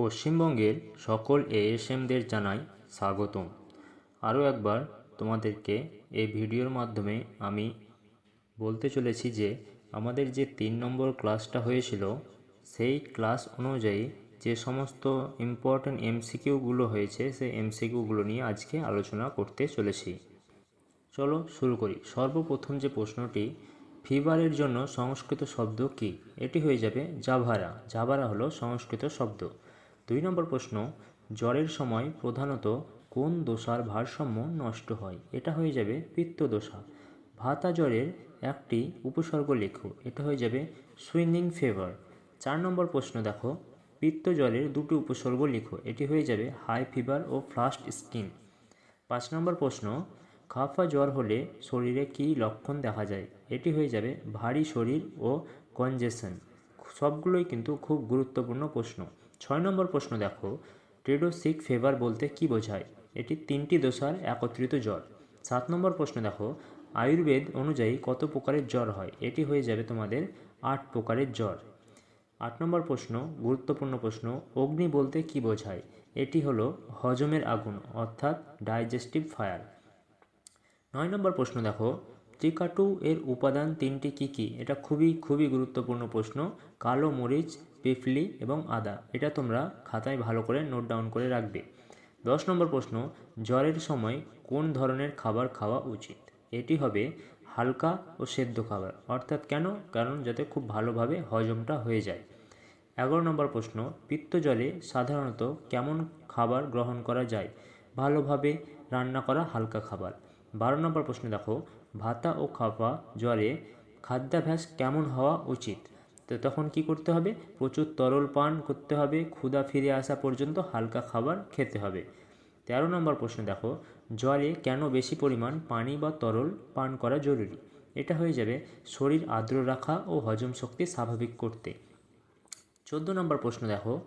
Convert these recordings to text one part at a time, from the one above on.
পশ্চিমবঙ্গের সকল এএসএমদের জানাই স্বাগতম। আরও একবার তোমাদেরকে এই ভিডিওর মাধ্যমে আমি বলতে চলেছি যে, আমাদের যে তিন নম্বর ক্লাসটা হয়েছিল, সেই ক্লাস অনুযায়ী যে সমস্ত ইম্পর্ট্যান্ট এমসিকিউগুলো হয়েছে, সেই এমসিকিউগুলো নিয়ে আজকে আলোচনা করতে চলেছি। চলো শুরু করি। সর্বপ্রথম যে প্রশ্নটি, ফিভারের জন্য সংস্কৃত শব্দ কি? এটি হয়ে যাবে জাভারা। জাভারা হলো সংস্কৃত শব্দ। দুই নম্বর প্রশ্ন, জ্বরের সময় প্রধানত কোন দোষার ভারসাম্য নষ্ট হয়? এটা হয়ে যাবে পিত্তদোষা। ভাতা জ্বরের একটি উপসর্গ লেখো, এটা হয়ে যাবে সুইনিং ফেভার। চার নম্বর প্রশ্ন দেখো, পিত্ত জ্বরের দুটি উপসর্গ লেখো, এটি হয়ে যাবে হাই ফিভার ও ফ্লাস্ট স্কিন। পাঁচ নম্বর প্রশ্ন, খাফা জ্বর হলে শরীরে কী লক্ষণ দেখা যায়? এটি হয়ে যাবে ভারী শরীর ও কনজেশন। সবগুলোই কিন্তু খুব গুরুত্বপূর্ণ প্রশ্ন। ছয় নম্বর প্রশ্ন দেখো ট্রেডোসিক ফেভার বলতে কি বোঝায়? এটি তিনটি দোষার একত্রিত জ্বর। সাত নম্বর প্রশ্ন দেখো, আয়ুর্বেদ অনুযায়ী কত প্রকারের জ্বর হয়? এটি হয়ে যাবে তোমাদের আট প্রকারের জ্বর। আট নম্বর প্রশ্ন, গুরুত্বপূর্ণ প্রশ্ন, অগ্নি বলতে কি বোঝায়? এটি হলো হজমের আগুন, অর্থাৎ ডাইজেস্টিভ ফায়ার। নয় নম্বর প্রশ্ন দেখো ত্রিকাটু এর উপাদান তিনটি কি কি? এটা খুবই খুবই গুরুত্বপূর্ণ প্রশ্ন। কালো মরিচ পিফলি এবং আদা। এটা তোমরা খাতায় ভালো করে নোট ডাউন করে রাখবে। দশ নম্বর প্রশ্ন, জ্বরের সময় কোন ধরনের খাবার খাওয়া উচিত? এটি হবে হালকা ও সেদ্ধ খাবার। অর্থাৎ কেন? কারণ যাতে খুব ভালোভাবে হজমটা হয়ে যায়। এগারো নম্বর প্রশ্ন, পিত্ত জলে সাধারণত কেমন খাবার গ্রহণ করা যায়? ভালোভাবে রান্না করা হালকা খাবার। বারো নম্বর প্রশ্ন দেখো ভাতা ও খাপা জ্বরে খাদ্যাভ্যাস কেমন হওয়া উচিত? তো তখন কি করতে হবে? প্রচুর তরল পান করতে হবে, ক্ষুধা ফিরে আসা পর্যন্ত হালকা খাবার খেতে হবে। তেরো নম্বর প্রশ্ন, দেখো, জ্বরে কেন বেশি পরিমাণ পানি বা তরল পান করা জরুরি? এটা হয়ে যাবে শরীর আর্দ্র রাখা ও হজম শক্তি স্বাভাবিক করতে। চোদ্দ নম্বর প্রশ্ন, দেখো,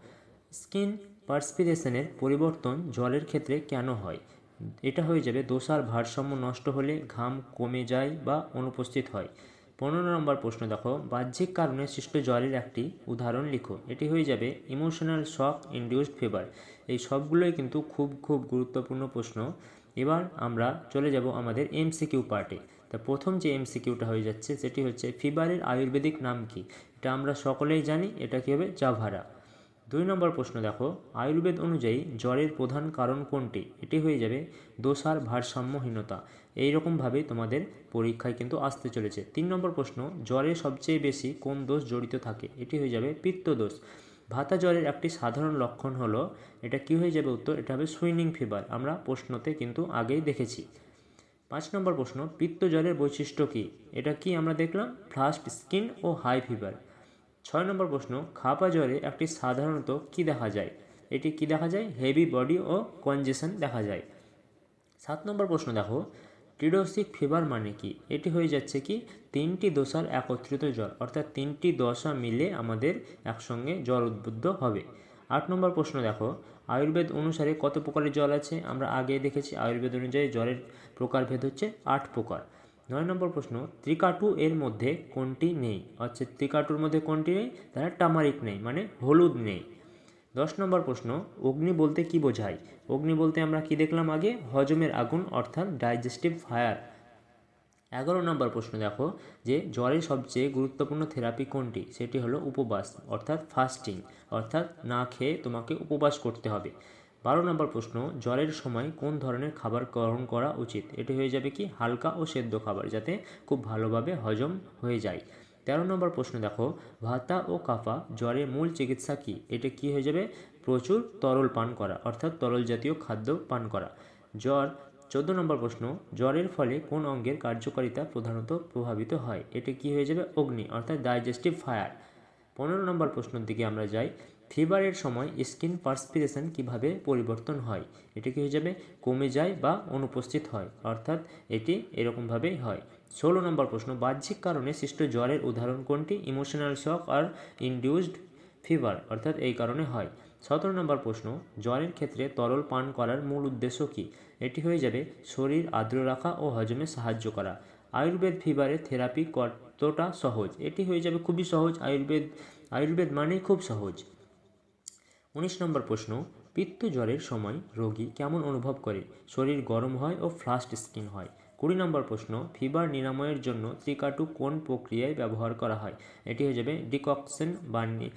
স্কিন পার্সপিরেশনের পরিবর্তন জলের ক্ষেত্রে কেন হয়? এটা হয়ে যাবে দোষার ভারসাম্য নষ্ট হলে ঘাম কমে যায় বা অনুপস্থিত হয়। পনেরো নম্বর প্রশ্ন দেখো, বাহ্যিক কারণে সৃষ্ট জ্বরের একটি উদাহরণ লিখো। এটি হয়ে যাবে ইমোশনাল শক ইনডিউসড ফিভার। এই সবগুলোই কিন্তু খুব খুব গুরুত্বপূর্ণ প্রশ্ন। এবার আমরা চলে যাব আমাদের এমসিকিউ পার্টে। তা প্রথম যে এমসিকিউটা হয়ে যাচ্ছে, সেটি হচ্ছে ফিভারের আয়ুর্বেদিক নাম কি? এটা আমরা সকলেই জানি, এটা কী হবে? জাভারা। দুই নম্বর প্রশ্ন দেখো, আয়ুর্বেদ অনুযায়ী জ্বরের প্রধান কারণ কোনটি? এটি হয়ে যাবে দোষার ভারসাম্যহীনতা। এই এইরকমভাবে তোমাদের পরীক্ষায় কিন্তু আসতে চলেছে। তিন নম্বর প্রশ্ন, জ্বরে সবচেয়ে বেশি কোন দোষ জড়িত থাকে? এটি হয়ে যাবে পিত্ত দোষ। ভাতা জ্বরের একটি সাধারণ লক্ষণ হলো, এটা কি হয়ে যাবে উত্তর? এটা হবে সুইনিং ফিভার। আমরা প্রশ্নতে কিন্তু আগেই দেখেছি। পাঁচ নম্বর প্রশ্ন, পিত্ত জ্বরের বৈশিষ্ট্য কী? এটা কি আমরা দেখলাম? ফ্লাস্ট স্কিন ও হাই ফিভার। ছয় নম্বর প্রশ্ন, খাপা জ্বরে একটি সাধারণত কি দেখা যায়? এটি কি দেখা যায়? হেভি বডি ও কনজেশন দেখা যায়। সাত নম্বর প্রশ্ন দেখো টিডোসিক ফিভার মানে কি? এটি হয়ে যাচ্ছে কি, তিনটি দশার একত্রিত জ্বর, অর্থাৎ তিনটি দশা মিলে আমাদের একসঙ্গে জ্বর উদ্বুদ্ধ হবে। আট নম্বর প্রশ্ন দেখো, আয়ুর্বেদ অনুসারে কত প্রকারের জল আছে? আমরা আগে দেখেছি, আয়ুর্বেদ অনুযায়ী জ্বরের প্রকারভেদ হচ্ছে আট প্রকার। নয় নম্বর প্রশ্ন, ত্রিকাটু এর মধ্যে কোনটি নেই? অর্থাৎ ত্রিকাটুর মধ্যে কোনটি নেই? তারা টামারিক নেই মানে হলুদ নেই। দশ নম্বর প্রশ্ন, অগ্নি বলতে কি বোঝায়? অগ্নি বলতে আমরা কি দেখলাম আগে? হজমের আগুন, অর্থাৎ ডাইজেস্টিভ ফায়ার। এগারো নম্বর প্রশ্ন দেখো, যে জ্বরের সবচেয়ে গুরুত্বপূর্ণ থেরাপি কোনটি? সেটি হলো উপবাস, অর্থাৎ ফাস্টিং অর্থাৎ না খেয়ে তোমাকে উপবাস করতে হবে। বারো নম্বর প্রশ্ন, জ্বরের সময় কোন ধরনের খাবার গ্রহণ করা উচিত? এটি হয়ে যাবে কি? হালকা ও সেদ্ধ খাবার যাতে খুব ভালোভাবে হজম হয়ে যায়। তেরো নম্বর প্রশ্ন দেখো, ভাতা ও কাফা জ্বরের মূল চিকিৎসা কী? এটা কি হয়ে যাবে? প্রচুর তরল পান করা, অর্থাৎ তরল জাতীয় খাদ্য পান করা। জ্বর, চোদ্দ নম্বর প্রশ্ন, জ্বরের ফলে কোন অঙ্গের কার্যকারিতা প্রধানত প্রভাবিত হয়? এটি কি হয়ে যাবে? অগ্নি, অর্থাৎ ডাইজেস্টিভ ফায়ার পনেরো নম্বর প্রশ্নের দিকে আমরা যাই। ফিভারের সময় স্কিন পার্সপিরেশন কীভাবে পরিবর্তন হয়? এটি কি হয়ে যাবে? কমে যায় বা অনুপস্থিত হয়। অর্থাৎ এটি এরকমভাবেই হয়। ষোলো নম্বর প্রশ্ন, বাহ্যিক কারণে সৃষ্ট জ্বরের উদাহরণ কোনটি? ইমোশনাল শক আর ইনডিউসড ফিভার, অর্থাৎ এই কারণে হয়। সতেরো নম্বর প্রশ্ন, জ্বরের ক্ষেত্রে তরল পান করার মূল উদ্দেশ্য কী? এটি হয়ে যাবে শরীর আর্দ্র রাখা ও হজমে সাহায্য করা। আয়ুর্বেদ ফিভারের থেরাপি কতটা সহজ? এটি হয়ে যাবে খুবই সহজ। আয়ুর্বেদ আয়ুর্বেদ মানেই খুব সহজ। উনিশ নম্বর প্রশ্ন, পিত্ত জ্বরের সময় রোগী কেমন অনুভব করে? শরীর গরম হয় ও ফ্লাস্ট স্কিন হয়। কুড়ি নম্বর প্রশ্ন ফিভার নিরাময়ের জন্য ত্রিকাটু কোন প্রক্রিয়ায় ব্যবহার করা হয়? এটি হয়ে যাবে ডিককশন বানিয়ে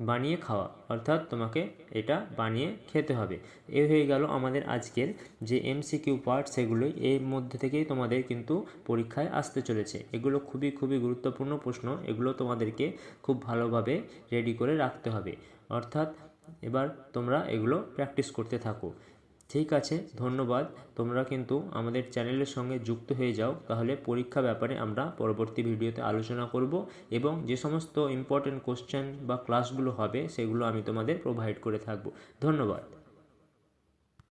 বানিয়ে খাওয়া। অর্থাৎ তোমাকে এটা বানিয়ে খেতে হবে। এ হয়ে গেল আমাদের আজকের যে এমসিকিউ পার্ট সেগুলোই। এর মধ্যে থেকেই তোমাদের কিন্তু পরীক্ষায় আসতে চলেছে। এগুলো খুবই খুবই গুরুত্বপূর্ণ প্রশ্ন। এগুলো তোমাদেরকে খুব ভালোভাবে রেডি করে রাখতে হবে। অর্থাৎ এবার তোমরা এগুলো প্র্যাকটিস করতে থাকো। ঠিক আছে, ধন্যবাদ। তোমরা কিন্তু আমাদের চ্যানেলের সঙ্গে যুক্ত হয়ে যাও, তাহলে পরীক্ষা ব্যাপারে আমরা পরবর্তী ভিডিওতে আলোচনা করব এবং যে সমস্ত ইম্পর্টেন্ট কোশ্চেন বা ক্লাসগুলো হবে, সেগুলো আমি তোমাদের প্রোভাইড করে থাকব। ধন্যবাদ।